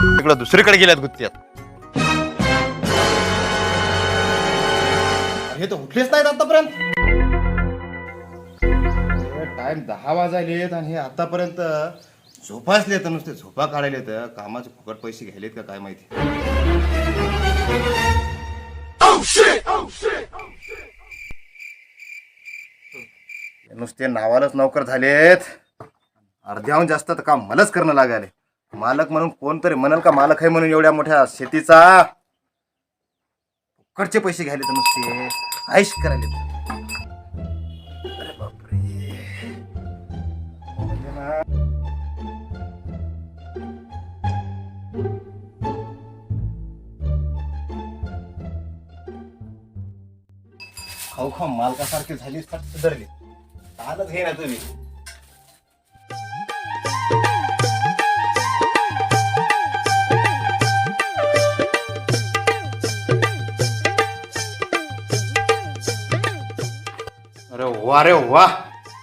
तिकडं दुसरीकडे गेल्यात गुत्त्यात हे तर उठलेच नाहीत आतापर्यंत. टाइम दहा वाजायलेत आणि हे आतापर्यंत झोपासले तर नुसते झोपा काढायले तर कामाचे फुकट पैसे घ्यायलेत का काय माहिती? नुसते नावालाच नोकर झालेत. अर्ध्याहून जास्त तर काम मलाच करणं लागायले मालक म्हणून कोणतरी म्हणाल का? मालक आहे म्हणून एवढ्या मोठ्या शेतीचा? कडचे पैसे घ्यायले तर नुसते. ऐश करायले अरे बापरे. म्हणजे ना, खाऊ खाऊ मालकासारखे झाली का सुधारली हालच घे ना तुम्ही. अरे वा रे वा.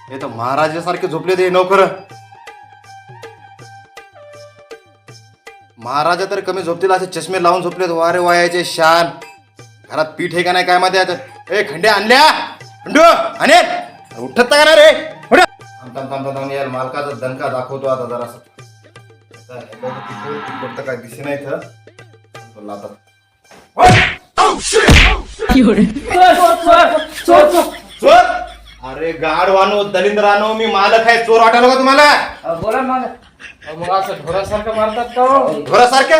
हे तर महाराजासारखे झोपले ते नोकर. महाराजा तर कमी झोपतील असे चष्मे लावून झोपलेत. वारे वायाचे शान. घरात पीठ आहे का नाही काय माहिती आता? ए खंड्या आणल्या? खंडू अने उठत का रे? यार मालकाचा दणका दाखवतो आता हे कुठं काय दिसे नाही इथं. बोलला आता. चोर अरे गाड वानो दलिंद्र आणो मी मालक आहे चोर वाटायला का तुम्हाला? बोला मला मग असं ढोरासारखं मारतात का हो? घोरासारखे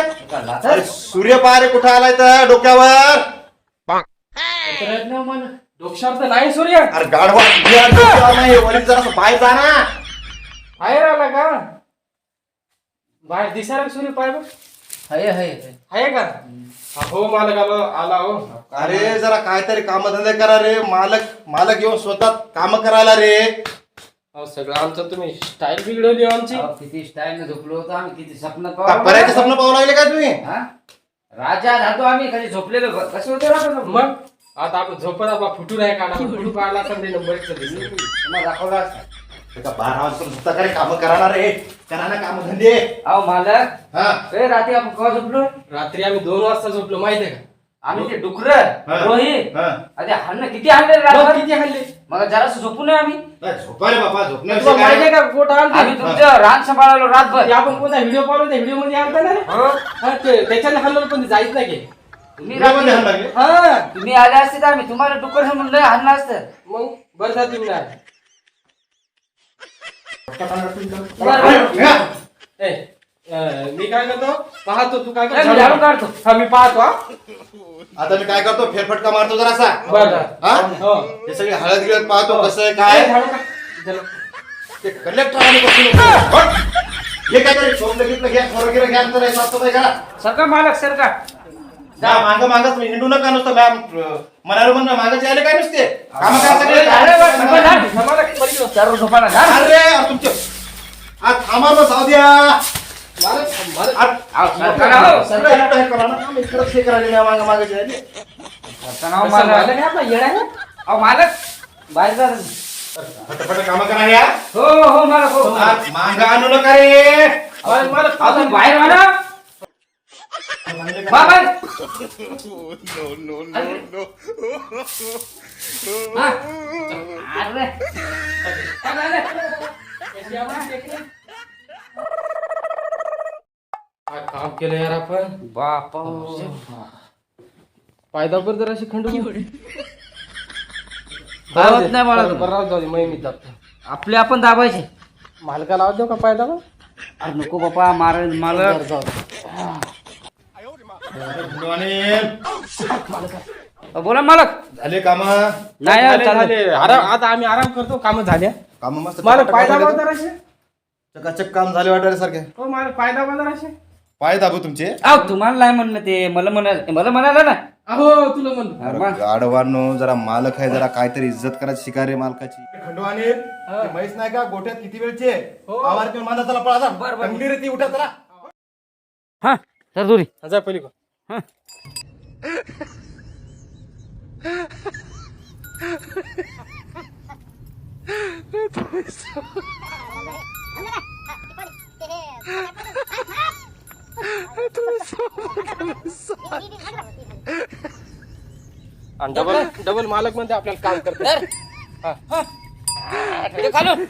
अरे सूर्य पारे कुठं आलाय तर डोक्यावर? मला. डोक्यावर तर नाही सूर्य. अरे गाडवा या डोक्यावर नाही वरील जरा बाहेर जा ना. बाहेर आला का? बाहेर दिसायला सूर्य पाय बघ? हाय हाय आहे. का? हा, मालक आलो आला हो. अरे जरा काहीतरी कामधंदे करा रे. मालक मालक येऊन स्वतः काम करायला रे. अहो, सगळं आमचं तुम्ही स्टाईल बिघडवली हो आमची. अहो, किती स्टाईल झोपलो होतो आम्ही किती स्वप्न का पर्यायचे स्वप्न पाहू लागले का तुम्ही? हा? राजा राहतो आम्ही कधी झोपलेलो ग- कसे होते राहतो मग? आता आपण झोपत आपण फुटून आहे काढा फुटू काढला तर ते नंबर दाखवला असता. एका बारा वाजता सुद्धा काम करायला रे. करा ना कामधंदे अहो मालक. हा. ए रात्री आपण केव्हा झोपलो? रात्री आम्ही दोन वाजता झोपलो माहिती आहे आम्ही ते डुकर हा. रोहित हा. अरे हाणं किती हाणले का मग? किती हल्ले मग जरासं झोपू नये आम्ही. नाही, झोपा रे बाबा तुला माहिती आहे काय? का कोट आम्ही तुमचं रान सांभाळलो रातभर. आपण कोणता व्हिडिओ पाहिलो त्या व्हिडिओमध्ये आलता ना? रे? हो. हा, ते- त्याच्याने हल्लो पण जायच नाही. की. तुम्ही रात्री- लागले हा. तुम्ही आले असते तर आम्ही तुम्हाला डुकर म्हणलं हाणलं असतं. मग बरं झालं तुम्ही नाही. मी काय करतो? पाहतो तू काय करतो? झाडून काढतो. हा मी पाहतो हा. आता मी काय करतो? फेरफटका मारतो जरासा. बरं. हा? हो. हे सगळे हळद गिळत पाहतो कसं आहे काय. ते कलेक्टर आणि बसून नको. हट. हे काय तरी सोडलं घेतलं घ्या खोरं गिरं घ्या तर साफसफाई करा. सरका मालक सरका जा माग मागच मी हिंडू नका नुसतं मॅम मनावर म्हणून मागाचे आले काय नुसते? काम काय सगळे? अरे बस. अरे तुमचे. आज थांबा मग जाऊ द्या. मला मला ना, हो, इकडं- हे करा ना. आम्ही इकडंच हे करायला माग मागाचे आले सरका ना, हो, कसं मालक. मालक आहे आपला येडा आहे? अहो, मालक बाहेर जा. तुम्ही. फटाफट काम करा या. हो हो हो. मांग आणू नका रे. मला- मला तुम्ही बाहेर म्हणा बा बाहेर हा. अरे. अरे, अरे. काय काम केलं यार आपण? बापा. पायदा पर जरा खंडू. दाबत नाही मला बरं राहू जाऊ दे मग मी दाबतो आपले आपण दाबायचे. मालका लावत देऊ का पायदा अरे नको बापा मार मालक. जाऊ दे. बोला मालक. झाले काम? नाही यार, झाले, चालेल. झाले. आराम आता आम्ही आराम करतो काम झाल्या काम मस्त मला टकाटक पायदा झाले. बाजार असे चकाचक काम झाले वाटायला सारखे. हो मला पायदा बाजार असे पाय दाबू तुमचे. अहो तुम्हाला नाही म्हणलं ते. मला म्हणाल मला म्हणाला ना. अहो तुला म्हणतो अरे जरा मालक आहे जरा काहीतरी इज्जत करायची शिकारे मालकाची. खंडवाने म्हैस नाही का? गोठ्यात किती वेळचे? हो. आवाज घेऊन माझा चला पळा बरं, बरं. कंगडी रे ती उठा चला. हा सर दुरी. जा पहिली को आणि डबल डबल मालक म्हणते आपल्याला काम करते. खालून.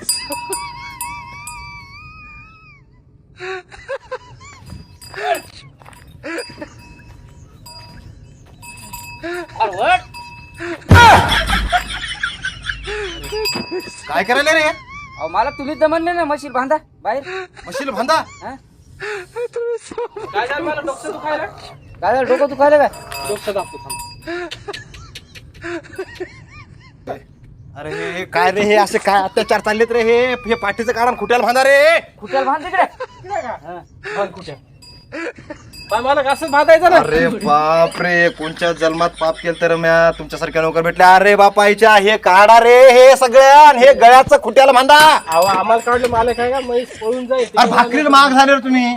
काय करायला रे? अहो मला तुम्हीच म्हणले ना मशीन बांधा बाहेर. मशील बांधा? हा? काय झालं मला डोकं दुखायला? काय झालं डोकं दुखायला काय? डोकं दाखवतो थांब. अरे हे- हे काय रे हे असे काय अत्याचार चाललेत रे हे हे पाठीचं कारण खुट्याला बांधा रे. खुट्याला बांध तिकडे? हा. कुठे पण मला असं बांधायचं ना अरे बाप रे कोणच्या जन्मात पाप केलं तर म्या? तुमच्यासारख्या नोकर भेटले. अरे बापाईच्या हे काढा रे हे सगळ्या आणि हे गळ्याचं खुट्याला बांधा अहो आम्हाला काढलं मालक आहे का? म्हैस पळून जाईल. अरे भाकरीला माग झाले रे तुम्ही.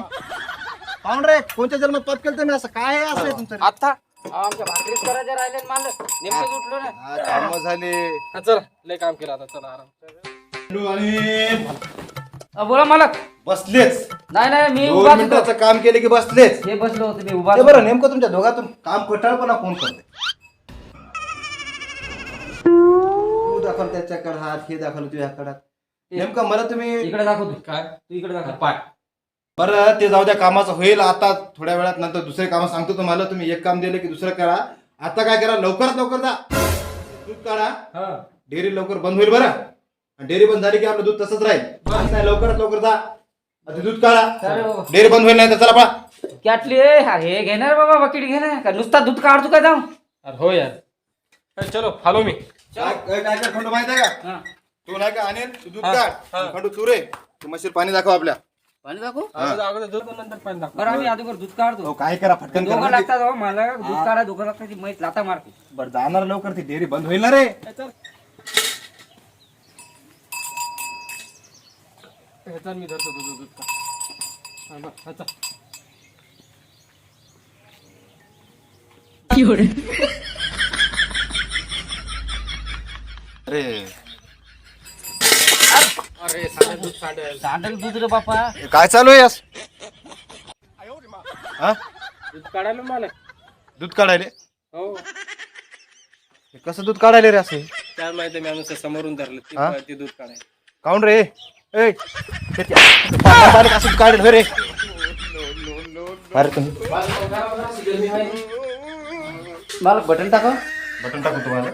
पाहून रे कोणत्या जन्मात पाप केलं तर मी असं काय आहे असं आहे तुमचं? आता? आमच्या भाकरीच करायच्या राहिले मालक. नेमकं उठलो ना. हा, कामं झाले. हा, चला लय काम केलं आता चला आराम. आणि बोला मालक. बसलेच. नाही नाही मी दोन होतो मिनिटाचं काम केले की बसलेच. हे बसलो होतो मी उभा ते बरं नेमकं तुमच्या दोघातून काम कटाळपणा कोण करते तू दाखल त्याच्याकडे हात हे दाखल तुझ्याकडे नेमकं मला तुम्ही इकडे दाखव तू. काय? तू इकडे दाखव. पाय बरं ते जाऊ द्या कामाचं होईल आता थोड्या वेळात नंतर दुसरे काम सांगतो तुम्हाला. तुम्ही एक काम दिलं की दुसरं करा. आता काय करा लवकरात लवकर जा. दूध काढा. हा. डेअरी लवकर बंद होईल बरं. डेअरी बंद झाली की आपलं दूध तसंच राहील. नाही लवकरात लवकर जा. आता दूध काढा. अरे बाबा. डेअरी बंद होईल नाही तर चला पळा. कॅटली हे घेणार बाबा बकेट घेणार? का नुसता दूध काढतो काय जाऊ अरे हो यार. अरे चलो फॉलो मी काय काय काय खंडू माहीत आहे का? हा. तू नाही का अनिल? तू दूध हा, काढ. हा. खंडू तू रे. तू मशीन पाणी दाखव आपल्या. पाणी दाखव? अगोदर अगोदर दूध नंतर पाणी दाखव. बरं आम्ही अगोदर दूध काढतो. अहो, काय करा फटकन दोघं लागतात हो मला दूध काढा दोघं लागतात ती मैत लाता मारते. बरं जाणार लवकर ती डेअरी बंद होईल ना रे? हे चल. हे चल मी धरतो दूध दूध का हा, बरं, हा, चल. अरे. अरे सांडे दूध सांडे सांडल दूध रे बापा. हे काय चालू आहे यास? हा? दूध काढायला मला. दूध काढायले? हो. हे कसं दूध काढायले रे असे? त्या माहिती मी अनुसार समोरून धरलं ती हा? ती दूध काढाय काऊन रे? ए काढेल होय रे अरे तुम्ही मला बटन टाका बटन टाकू तुम्हाला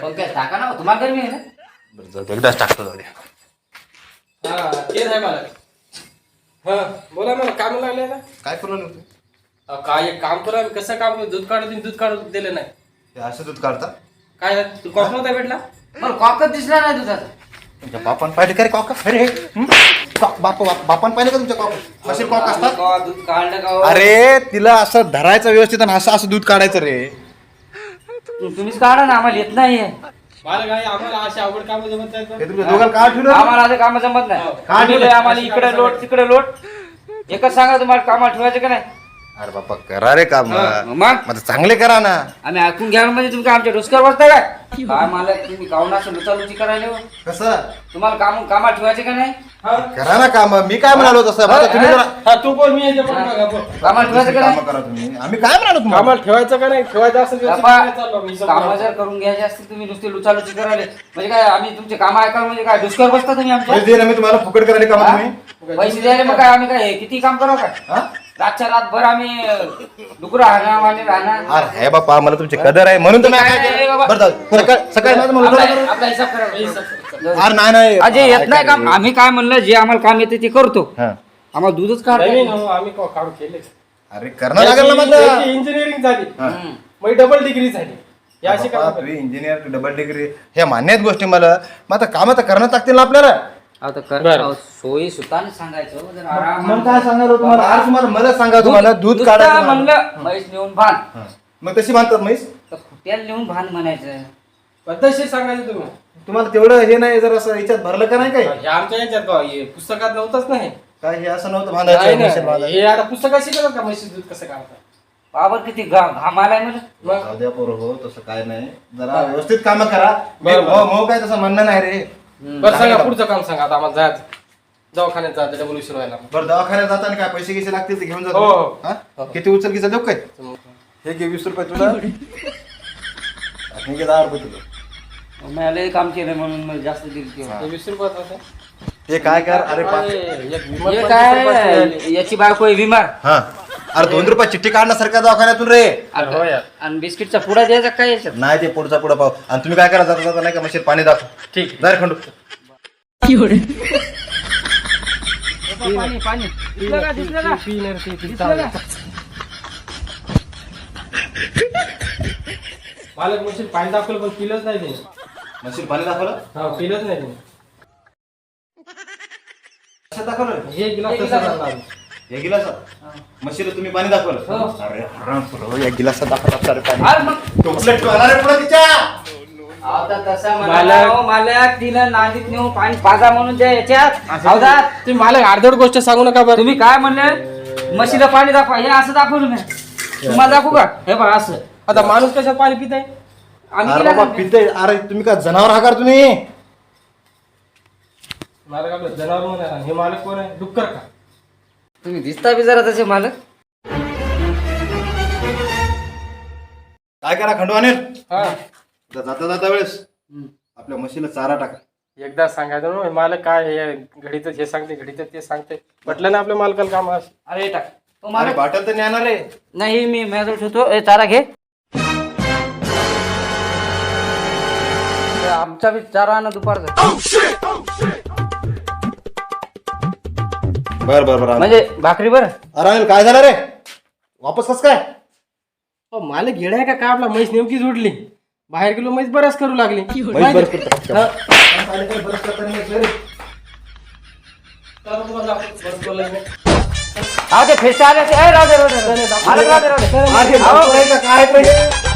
पंकज टाका ना तुम्हाला गरमी आहे ना बरं जाऊ दे, एकदाच टाकतो जाऊ दे. हा तेच आहे मला हा बोला मला काम लागले ना काय करू लागले? अहो, काय एक काम करा कसं काम करू? दूध काढून दूध काढून दिलं नाही हे असं दूध काढता काय? तू कॉफ नव्हता भेटला मला कॉकच दिसला नाही दुधाचा तुमच्या बापान पाहिले का रे कॉक? अरे हं? कॉक- बाप बाप- बापान पाहिले का तुमच्या कॉक? कसे कॉक असतात? का दूध काढलं का हो? अरे तिला असं धरायचं व्यवस्थित आणि असं असं दूध काढायचं रे. तु- तुम्हीच काढा ना आम्हाला येत नाही मला काय आम्हाला अशी आवड काम जमत नाही. हे तुमच्या दोघांना आम्हाला असं काम जमत नाही. काय तुम्ही लय आम्हाला इकडे लोट तिकडे लोट. एकच सांगा तुम्हाला कामाला ठेवायचं का नाही? अरे बापा करा रे काम. मग? मग चांगले करा ना. आम्ही ऐकून घ्या म्हणजे तुम्ही काय आमच्या डोसक्यावर बसताय काय? काय मला तुम्ही काऊन असं लुचालुची करायला हो? कसं? तुम्हाला काम कामाला ठेवायचे का नाही? हा? करा ना काम. मी काय म्हणालो तसं? आता तुम्ही जरा हा तू बोल मी याच्या बोल. कामाला ठेवायचं का कामं नाही? करा तुम्ही. आम्ही काय म्हणालो तुम्हाला? कामाला ठेवायचं का नाही? ठेवायचं असेल तर बापा, चाललो मी कामं. जर करून घ्यायचे असतील तुम्ही नुसते लुचालुची करायले. म्हणजे काय आम्ही तुमचे काम ऐकाल म्हणजे काय डोसक्यावर बसता तुम्ही आमच्या? पैसे तुम्हाला फुकट करायला काम तुम्ही. पैसे द्यायला मग काय आम्ही काय किती काम करावं काय? हा? रातच्या रातभर आम्ही डुकर राहणार अरे हे बापा मला तुमची कदर आहे म्हणून तुम्ही काय काय नाही रे बाबा. बरं जाऊ. सकाळ सकाळी माझं मला आपला उठवलं आपला हिसाब करा. अरे नाही नाही. अजय येत नाही काम आम्ही काय म्हणलं जे आम्हाला काम येते ते करतो. हा. आम्हाला दूधच नवीन काढतो हो, आम्ही का- काम केले अरे करणं लागेल ना माझं इंजिनिअरिंग झाली. हा. मग डबल डिग्री झाली. या अशी बाबा, काम तुम्ही इंजिनियर डबल डिग्री हे मान्य आहेत गोष्टी मला. मग आता काम तर करणं लागतील ना आपल्याला. आता कर. सोयी सुताने सांगायचं जर आराम मग काय सांगायला तुम्हाला? आज तुम्हाला मला सांगा तुम्हाला दूध मला. म्हणलं म्हैस नेऊन भान. हा. मग तशी बांधतात म्हैस? तर नेऊन भान म्हणायचं? पद्धतशीर सांगायचं तुम्ही. तुम्हाला तेवढं हे नाही जर असं याच्यात भरलं का नाही काय हे आमच्या याच्यात हे पुस्तकात नव्हतंच नाही. काय हे असं नव्हतं नाही बांधायचं. म्हशीला बांधायचं. हे आता पुस्तकात शिकवतात का म्हशी दूध कसं काढतात? बाबर किती घा घामाला आहे म्हणजे मग जाऊ द्या पोरं हो तसं काय नाही. जरा व्यवस्थित काम करा. बरं, बरं. मग मग काय तसं म्हणणं नाही रे. बरं सांगा पुढचं काम सांगा आता आम्हाला जायचं. दवाखान्यात जायचं डबल उशीर व्हायला बरं दवाखान्यात जाताना काय पैसे गिसे लागतील ते घेऊन हो, जातो? हो. हा? किती उचल गिचल देऊ काय? हे. घे वीस रुपये तुला. आणि घे दहा रुपये तुला. मला लय काम केलं म्हणून मला जास्त दिली ती. ते वीस रुपयात होते हे काय कर? अरे एक हे पंचवीस काय. याची बायको आहे विमार हा. अरे दोन रुपये चिठ्ठी काढण्यासारख्या दवाखान्यातून रे. हो यार. आणि बिस्किटचा पुडा द्यायचा काय याच्यात? नाही ते पुढचा पुढं पाव आणि तुम्ही काय करा जाता जाता नाही का मशीन पाणी दाखव. ठीक जाय रे खंडू. पाणी पाणी. दिसलं का दिसलं का? पिणार ते ते दिसलं का? मालक मशीन पाणी दाखवलं पण पिलंच नाही त्याने मशीन पाणी दाखवलं? हा पिलंच नाही त्याने कशात दाखवलं? हे गिलास तसं. झालं. या गिलासात. तुम्ही पाणी दाखवलं. हो. अरे हराम या गिलासात दाखवलं अरे पाणी. मग पुढं तिच्या. आता तसा मालक. मालक मालक तिला नांदीत नेऊन पाणी पाजा म्हणून द्या याच्यात. तुम्ही अर्धवट गोष्ट सांगू नका बरं. तुम्ही काय म्हणले? म्हशीला पाणी दाखवा. हे असं दाखवलं मी तुम्हाला दाखवू का? हे बघा असं. आता माणूस कशात पाणी पित आहे आम्ही अरे केलं बाबा का? पिते अरे तुम्ही का जनावर हाकार तुम्ही? मालक आपलं जनावर. हे मालक कोण आहे? डुक्कर का? तुम्ही दिसता बी जरा तसे मालक. काय करा खंडू अनिल? हा. जाता जाता वेळेस आपल्या म्हशीला चारा टाका. एकदा सांगायचं ना मालक काय हे घडीत हे सांगते घडीत ते सांगते. म्हटलं ना आपल्या मालकाला काम असं? अरे टाक. तो अरे मालक बाटल तर नेणार रे नाही मी माझ्याजवळ ठेवतो. ए चारा घे. आमचा बी चारा आणा दुपारचा. बर बर बर म्हणजे भाकरी बर? अनिल काय झालं रे? वापस कस काय? अहो, मालक येडा आहे का काय आपला म्हैस नेमकी जोडली? बाहेर गेलो म्हैस बरंच करू लागली. म्हैस बरंच करतो. हा. हा ते फेस्ट आले ते ए, राहू दे राहू दे, राहू दे मालक राहू दे राहू दे अरे, अहो, काय काय